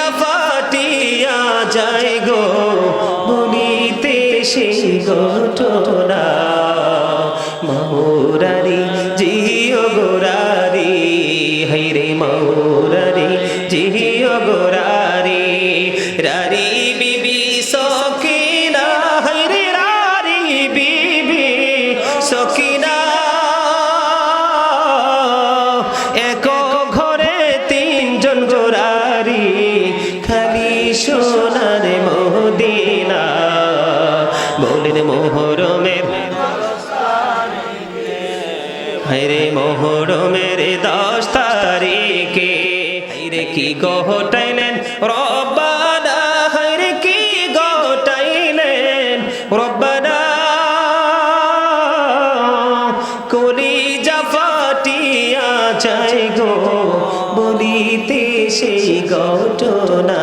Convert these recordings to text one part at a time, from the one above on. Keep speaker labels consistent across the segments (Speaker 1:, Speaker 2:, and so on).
Speaker 1: জাফাটিয়া যায় গো বলিতে সেই জিও গোরারি হৈরে মৌরারি জিও গোরারি রারি সোনার মদিনা বলেন মোহরমের হাইরে মোহরমের দশ তারিখে। হাইরে কি গহটাইলেন রব্বানা হাইরে কি গহটাইলেন রব্বানা কলি জাফাটিয়া চাই গো, বলিতে সেই ঘটনা।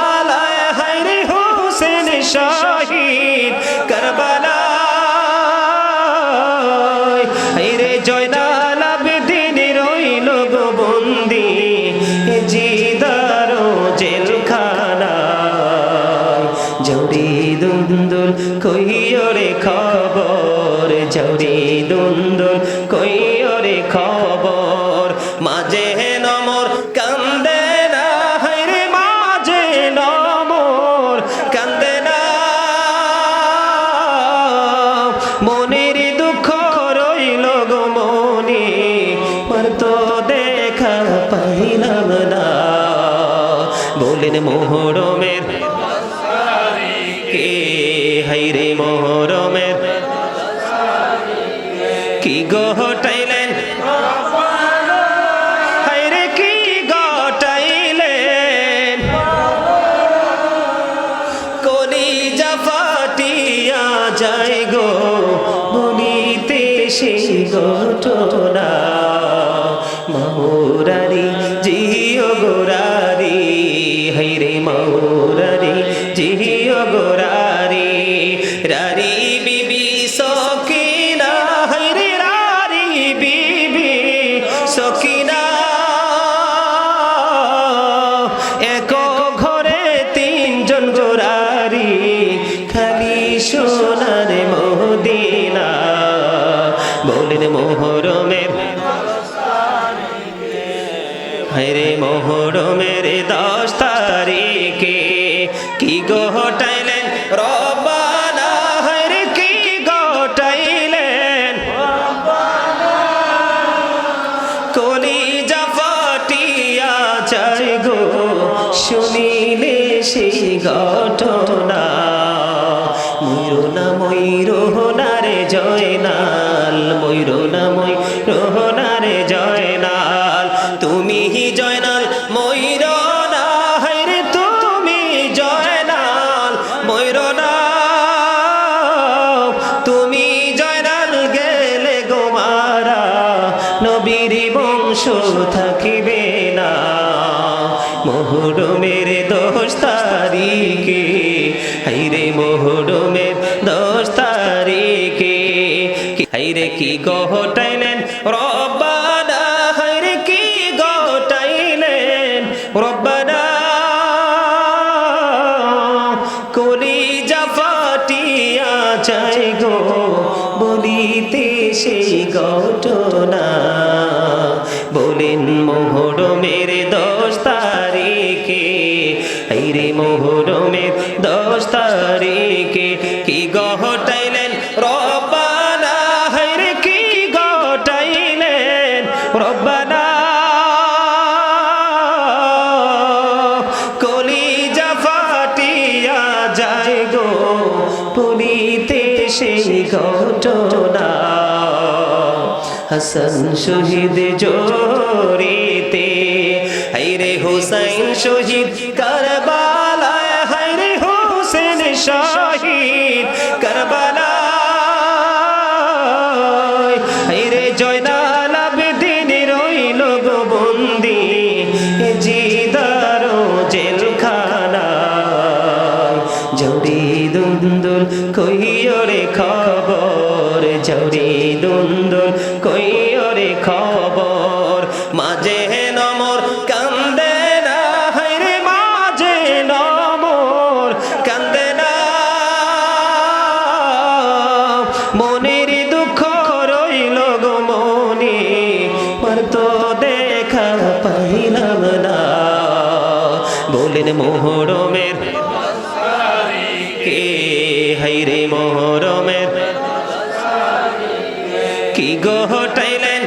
Speaker 1: মাঝে নমর। কান্দে দুঃখ গো মনে দেখা পাইলাম না। বলেন মোহরমের কে হাইরে মোহরমের? কি গহটাইলেন গোরারি হৈরে মৌরারি জিও গোরারি রারি মোহরমের দশ তারিখে। কি গহটাইলেন রব্বানা হায়রে, কি গহটাইলেন কলি জাফাটিয়া চাই গো, শুনিলে সেই ঘটনা। ময়ূর না ময়ূর রে, জয়নাল। ময়ূর না ময়ূর রে, জয়নাল। তুমি জয়নাল মোহরমের দশ তারিখে হাইরে মোহরমের দশ তারিখে। হাইরে কি গহটাইলেন রব্বানা হাইরে কি গহটাইলেন কলি চাই গো, বলিতে সেই ঘটনা। বলেন মোহরমের দশ তারিখে রে মোহরমের দশ তারিখে কি গহটাইলেন? রব্বানা, হাইরে কি গহটাইলেন রব্বানা কলি জাফাটিয়া যায় গো, পুরীতে সেই ঘটনা। হাসান শহীদ জোরিতে। হাইরে হুসাইন শহীদ কারবালায় হাইরে হুসেন শহীদ কারবালায়। হাইরে জয়নাল আবেদিন রইল গো বন্দি জিদার জেলখানায়। জৌরি দুন্দুল কইরে খবর জৌরি দুন্দুল কইরে খবর? মাঝে নমর, কান্দে না হাইরে মাঝে নমর, কান্দে না। মনের দুঃখ রইল গো মনে, মার তো দেখা পাইলাম না। বলেন মোহরমের কে হাইরে মোহরমের কি গহটাইলেন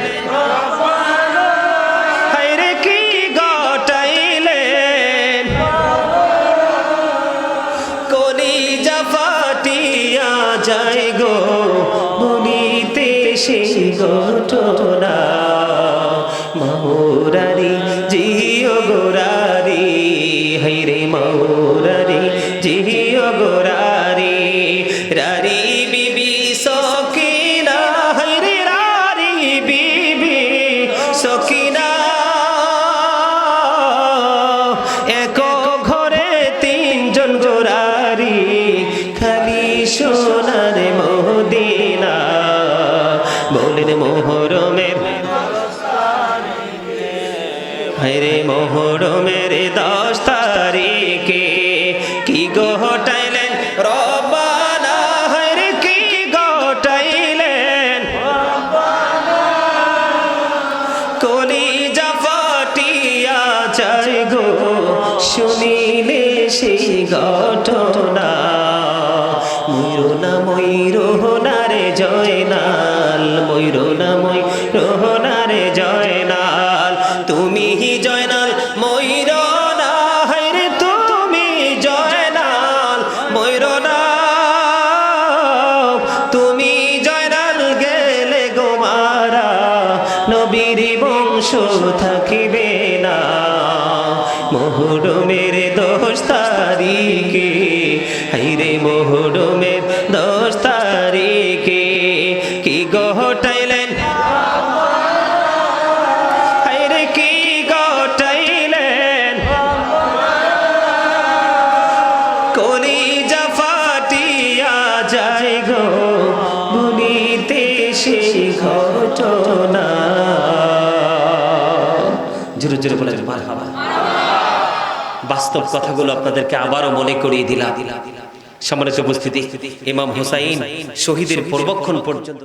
Speaker 1: হাইরে কি গটাইলেন। কলিজা ফাটিয়া যায় গো বলিতে সেই ঘটনা। মৌরারি জিও গোরারি হৈরে মৌরারি জিও গোরারি। সোনার মদিনা বলেন মোহরমের হায়রে মোহরমের দশ তারিখে, কি গোটাইলেন রবানা হায়রে কি গোটাইলেন কলিজা ফাটিয়া যায় গো, শুনিলে সেই ঘটনা জয়নাল ময়ূর না ময়ূর না রে জয়নাল। তুমি জয়নাল ময়ূর না হায়রে তুমি জয়নাল ময়ূর না তুমি জয়নাল গেলে গোমারা নবীর বংশ থাকিবে না। মোহরমের দশ তারিখে হাইরে মোহরমের কি গহটাইলেন কি বাস্তব কথাগুলো আপনাদেরকে আবারও মনে করিয়ে দিলা সম্মানিত উপস্থিতি, ইমাম হোসাইন শহীদের পূর্বক্ষণ পর্যন্ত